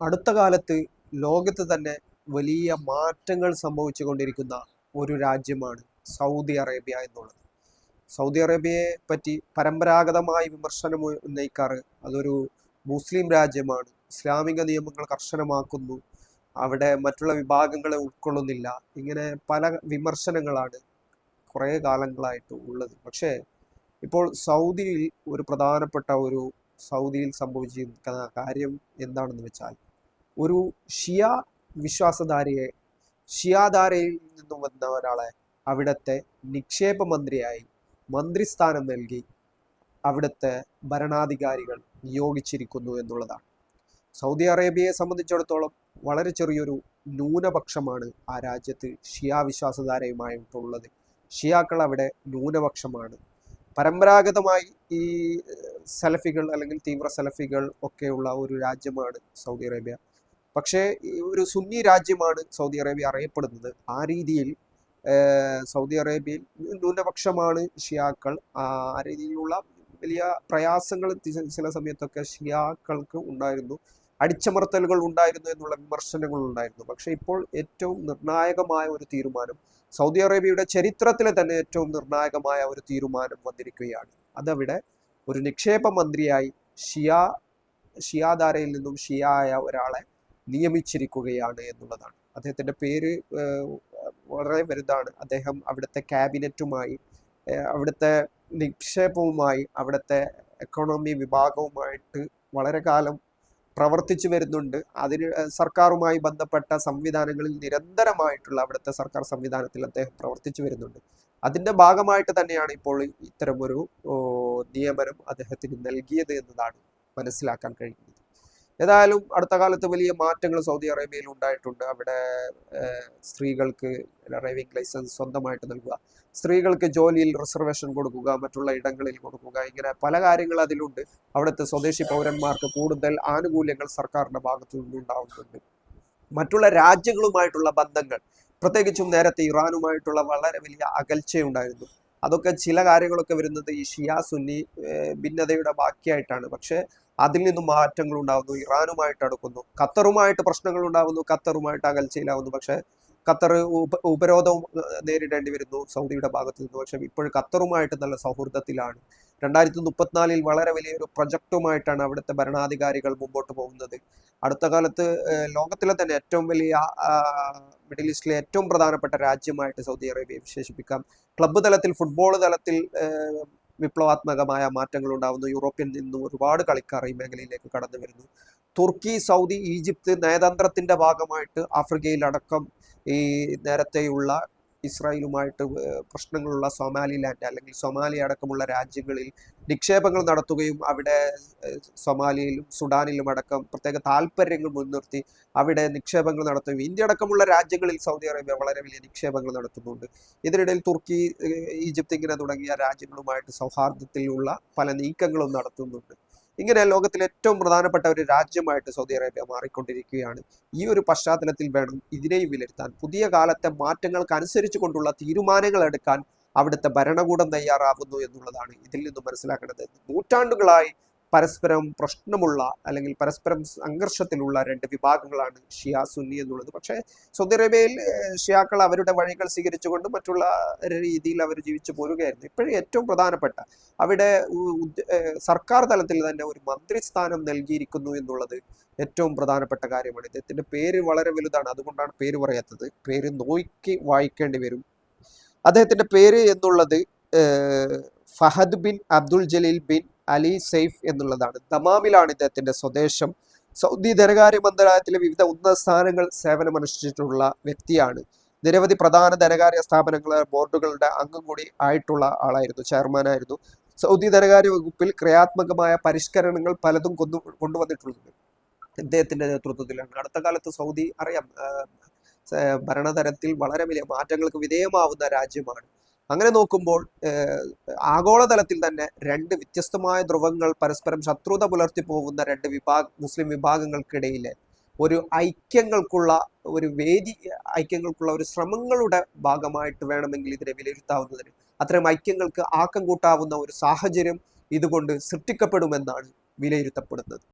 അടുത്ത കാലത്ത് ലോകത്ത് തന്നെ വലിയ മാറ്റങ്ങൾ സംഭവിച്ചു കൊണ്ടിരിക്കുന്ന ഒരു രാജ്യമാണ് സൗദി അറേബ്യ എന്നുള്ളത്. സൗദി അറേബ്യയെ പറ്റി പരമ്പരാഗതമായി വിമർശനം ഉന്നയിക്കാറ് അതൊരു മുസ്ലിം രാജ്യമാണ്. ഇസ്ലാമിക നിയമങ്ങൾ കർശനമാക്കുന്നു. അവിടെ മറ്റുള്ള വിഭാഗങ്ങളെ ഉൾക്കൊള്ളുന്നില്ല. ഇങ്ങനെ പല വിമർശനങ്ങളാണ് കുറേ കാലങ്ങളായിട്ട് ഉള്ളത്. പക്ഷേ ഇപ്പോൾ സൗദിയിൽ ഒരു പ്രധാനപ്പെട്ട ഒരു സൗദിയിൽ സംഭവിച്ചിരിക്കുന്ന കാര്യം എന്താണെന്ന് വെച്ചാൽ ഒരു ഷിയ വിശ്വാസധാരയെ ഷിയാധാരയിൽ നിന്നും വന്ന ഒരാളെ അവിടുത്തെ നിക്ഷേപ മന്ത്രിയായി മന്ത്രിസ്ഥാനം നൽകി അവിടുത്തെ ഭരണാധികാരികൾ നിയോഗിച്ചിരിക്കുന്നു എന്നുള്ളതാണ്. സൗദി അറേബ്യയെ സംബന്ധിച്ചിടത്തോളം വളരെ ചെറിയൊരു ന്യൂനപക്ഷമാണ് ആ രാജ്യത്ത് ഷിയ വിശ്വാസധാരയുമായിട്ടുള്ളത്. ഷിയാക്കൾ അവിടെ ന്യൂനപക്ഷമാണ്. പരമ്പരാഗതമായി ഈ സലഫികൾ അല്ലെങ്കിൽ തീവ്ര സലഫികൾ ഒക്കെയുള്ള ഒരു രാജ്യമാണ് സൗദി അറേബ്യ. പക്ഷേ ഒരു സുന്നി രാജ്യമാണ് സൗദി അറേബ്യ അറിയപ്പെടുന്നത്. ആ രീതിയിൽ സൗദി അറേബ്യയിൽ ന്യൂനപക്ഷമാണ് ഷിയാക്കൾ. ആ രീതിയിലുള്ള വലിയ പ്രയാസങ്ങൾ ചില സമയത്തൊക്കെ ഷിയാക്കൾക്ക് ഉണ്ടായിരുന്നു. അടിച്ചമർത്തലുകൾ ഉണ്ടായിരുന്നു എന്നുള്ള വിമർശനങ്ങൾ ഉണ്ടായിരുന്നു. പക്ഷേ ഇപ്പോൾ ഏറ്റവും നിർണായകമായ ഒരു തീരുമാനം സൗദി അറേബ്യയുടെ ചരിത്രത്തിലെ തന്നെ ഏറ്റവും നിർണായകമായ ഒരു തീരുമാനം വന്നിരിക്കുകയാണ്. അതവിടെ ഒരു നിക്ഷേപ മന്ത്രിയായി ഷിയ ഷിയാധാരയിൽ നിന്നും ഷിയായ ഒരാളെ നിയമിച്ചിരിക്കുകയാണ് എന്നുള്ളതാണ്. അദ്ദേഹത്തിന്റെ പേര് വളരെ വലുതാണ്. അദ്ദേഹം അവിടുത്തെ ക്യാബിനറ്റുമായി അവിടുത്തെ നിക്ഷേപവുമായി അവിടുത്തെ എക്കോണമി വിഭാഗവുമായിട്ട് വളരെ കാലം പ്രവർത്തിച്ചു വരുന്നുണ്ട്. അതിന് സർക്കാരുമായി ബന്ധപ്പെട്ട സംവിധാനങ്ങളിൽ നിരന്തരമായിട്ടുള്ള അവിടുത്തെ സർക്കാർ സംവിധാനത്തിൽ അദ്ദേഹം പ്രവർത്തിച്ചു വരുന്നുണ്ട്. അതിന്റെ ഭാഗമായിട്ട് തന്നെയാണ് ഇപ്പോൾ ഇത്തരമൊരു നിയമനം അദ്ദേഹത്തിന് നൽകിയത് എന്നതാണ് മനസ്സിലാക്കാൻ കഴിയുന്നത്. ഏതായാലും അടുത്ത കാലത്ത് വലിയ മാറ്റങ്ങൾ സൗദി അറേബ്യയിൽ ഉണ്ടായിട്ടുണ്ട്. അവിടെ സ്ത്രീകൾക്ക് ഡ്രൈവിംഗ് ലൈസൻസ് സ്വന്തമായിട്ട് നൽകുക സ്ത്രീകൾക്ക് ജോലിയിൽ റിസർവേഷൻ കൊടുക്കുക മറ്റുള്ള ഇടങ്ങളിൽ കൊടുക്കുക ഇങ്ങനെ പല കാര്യങ്ങൾ അതിലുണ്ട്. അവിടുത്തെ സ്വദേശി പൗരന്മാർക്ക് കൂടുതൽ ആനുകൂല്യങ്ങൾ സർക്കാരിന്റെ ഭാഗത്തു നിന്നുണ്ടാവുന്നുണ്ട് മറ്റുള്ള രാജ്യങ്ങളുമായിട്ടുള്ള ബന്ധങ്ങൾ പ്രത്യേകിച്ചും നേരത്തെ ഇറാനുമായിട്ടുള്ള വളരെ വലിയ അകൽച്ചയുണ്ടായിരുന്നു. അതൊക്കെ ചില കാര്യങ്ങളൊക്കെ വരുന്നത് ഈ ഷിയാ സുന്നി ഭിന്നതയുടെ ബാക്കിയായിട്ടാണ്. പക്ഷേ അതിൽ നിന്നും മാറ്റങ്ങൾ ഉണ്ടാകുന്നു ഇറാനുമായിട്ട് അടുക്കുന്നു. ഖത്തറുമായിട്ട് പ്രശ്നങ്ങൾ ഉണ്ടാവുന്നു. ഖത്തറുമായിട്ട് അകൽച്ചയിലാവുന്നു. പക്ഷേ ഖത്തർ ഉപ ഉപരോധവും നേരിടേണ്ടി വരുന്നു സൗദിയുടെ ഭാഗത്ത് നിന്ന്. പക്ഷേ ഇപ്പോഴും ഖത്തറുമായിട്ട് നല്ല സൗഹൃദത്തിലാണ്. രണ്ടായിരത്തി മുപ്പത്തിനാലിൽ വളരെ വലിയൊരു പ്രൊജക്റ്റുമായിട്ടാണ് അവിടുത്തെ ഭരണാധികാരികൾ മുമ്പോട്ട് പോകുന്നത്. അടുത്ത കാലത്ത് ലോകത്തിലെ തന്നെ ഏറ്റവും വലിയ മിഡിൽ ഈസ്റ്റിലെ ഏറ്റവും പ്രധാനപ്പെട്ട രാജ്യമായിട്ട് സൗദി അറേബ്യ വിശേഷിപ്പിക്കാം. ക്ലബ്ബ് തലത്തിൽ ഫുട്ബോൾ തലത്തിൽ വിപ്ലവാത്മകമായ മാറ്റങ്ങൾ ഉണ്ടാവുന്നു. യൂറോപ്യൻ നിന്നും ഒരുപാട് കളിക്കാർ ഈ മേഖലയിലേക്ക് കടന്നു വരുന്നു. തുർക്കി സൗദി ഈജിപ്ത് നയതന്ത്രത്തിന്റെ ഭാഗമായിട്ട് ആഫ്രിക്കയിലടക്കം ഈ നേരത്തെയുള്ള ഇസ്രായേലുമായിട്ട് പ്രശ്നങ്ങളുള്ള സൊമാലിലാൻഡ് അല്ലെങ്കിൽ സൊമാലി അടക്കമുള്ള രാജ്യങ്ങളിൽ നിക്ഷേപങ്ങൾ നടത്തുകയും അവിടെ സൊമാലിയിലും സുഡാനിലും അടക്കം പ്രത്യേക താല്പര്യങ്ങൾ മുൻനിർത്തി അവിടെ നിക്ഷേപങ്ങൾ നടത്തുകയും ഇന്ത്യ അടക്കമുള്ള രാജ്യങ്ങളിൽ സൗദി അറേബ്യ വളരെ വലിയ നിക്ഷേപങ്ങൾ നടത്തുന്നുണ്ട്. ഇതിനിടയിൽ തുർക്കി ഈജിപ്ത് ഇങ്ങനെ തുടങ്ങിയ രാജ്യങ്ങളുമായിട്ട് സൗഹാർദ്ദത്തിലുള്ള പല നീക്കങ്ങളും നടത്തുന്നുണ്ട്. ഇങ്ങനെ ലോകത്തിലെ ഏറ്റവും പ്രധാനപ്പെട്ട ഒരു രാജ്യമായിട്ട് സൗദി അറേബ്യ മാറിക്കൊണ്ടിരിക്കുകയാണ്. ഈ ഒരു പശ്ചാത്തലത്തിൽ വേണം ഇതിനെയും വിലയിരുത്താൻ. പുതിയ കാലത്തെ മാറ്റങ്ങൾക്ക് അനുസരിച്ച് കൊണ്ടുള്ള തീരുമാനങ്ങൾ എടുക്കാൻ അവിടുത്തെ ഭരണകൂടം തയ്യാറാവുന്നു എന്നുള്ളതാണ് ഇതിൽ നിന്നും മനസ്സിലാക്കേണ്ടത്. നൂറ്റാണ്ടുകളായി പരസ്പരം പ്രശ്നമുള്ള അല്ലെങ്കിൽ പരസ്പരം സംഘർഷത്തിലുള്ള രണ്ട് വിഭാഗങ്ങളാണ് ഷിയ സുന്നി എന്നുള്ളത്. പക്ഷേ സൗദി അറേബ്യയിൽ ഷിയാക്കൾ അവരുടെ വഴികൾ സ്വീകരിച്ചുകൊണ്ട് മറ്റുള്ള രീതിയിൽ അവർ ജീവിച്ചു പോരുകയായിരുന്നു. ഇപ്പോഴും ഏറ്റവും പ്രധാനപ്പെട്ട അവിടെ സർക്കാർ തലത്തിൽ തന്നെ ഒരു മന്ത്രി സ്ഥാനം നൽകിയിരിക്കുന്നു എന്നുള്ളത് ഏറ്റവും പ്രധാനപ്പെട്ട കാര്യമാണ്. ഇദ്ദേഹത്തിന്റെ പേര് വളരെ വലുതാണ്. അതുകൊണ്ടാണ് പേര് പറയാത്തത്. പേര് നോക്കി വായിക്കേണ്ടി വരും. അദ്ദേഹത്തിന്റെ പേര് എന്നുള്ളത് Fahad bin Abdul Jaleel bin Ali Saif എന്നുള്ളതാണ്. ദമാമിലാണ് ഇദ്ദേഹത്തിന്റെ സ്വദേശം. സൗദി ധനകാര്യ മന്ത്രാലയത്തിലെ വിവിധ ഉന്നത സ്ഥാനങ്ങൾ സേവനമനുഷ്ഠിച്ചിട്ടുള്ള വ്യക്തിയാണ്. നിരവധി പ്രധാന ധനകാര്യ സ്ഥാപനങ്ങളെ ബോർഡുകളുടെ അംഗം കൂടി ആയിട്ടുള്ള ആളായിരുന്നു ചെയർമാനായിരുന്നു. സൗദി ധനകാര്യ വകുപ്പിൽ ക്രിയാത്മകമായ പരിഷ്കരണങ്ങൾ പലതും കൊണ്ടു കൊണ്ടുവന്നിട്ടുള്ളത് ഇദ്ദേഹത്തിന്റെ നേതൃത്വത്തിലാണ്. അടുത്ത കാലത്ത് സൗദി അറിയാം ഭരണതരത്തിൽ വളരെ വലിയ മാറ്റങ്ങൾക്ക് വിധേയമാവുന്ന രാജ്യമാണ്. അങ്ങനെ നോക്കുമ്പോൾ ആഗോളതലത്തിൽ തന്നെ രണ്ട് വ്യത്യസ്തമായ ധ്രുവങ്ങൾ പരസ്പരം ശത്രുത പുലർത്തി പോകുന്ന രണ്ട് വിഭാഗ മുസ്ലിം വിഭാഗങ്ങൾക്കിടയിലെ ഒരു ഐക്യങ്ങൾക്കുള്ള ഒരു വേദി ഐക്യങ്ങൾക്കുള്ള ഒരു ശ്രമങ്ങളുടെ ഭാഗമായിട്ട് വേണമെങ്കിൽ ഇതിനെ വിലയിരുത്താവുന്നതിന് അത്തരം ഐക്യങ്ങൾക്ക് ആക്കം കൂട്ടാവുന്ന ഒരു സാഹചര്യം ഇതുകൊണ്ട് സൃഷ്ടിക്കപ്പെടുമെന്നാണ് വിലയിരുത്തപ്പെടുന്നത്.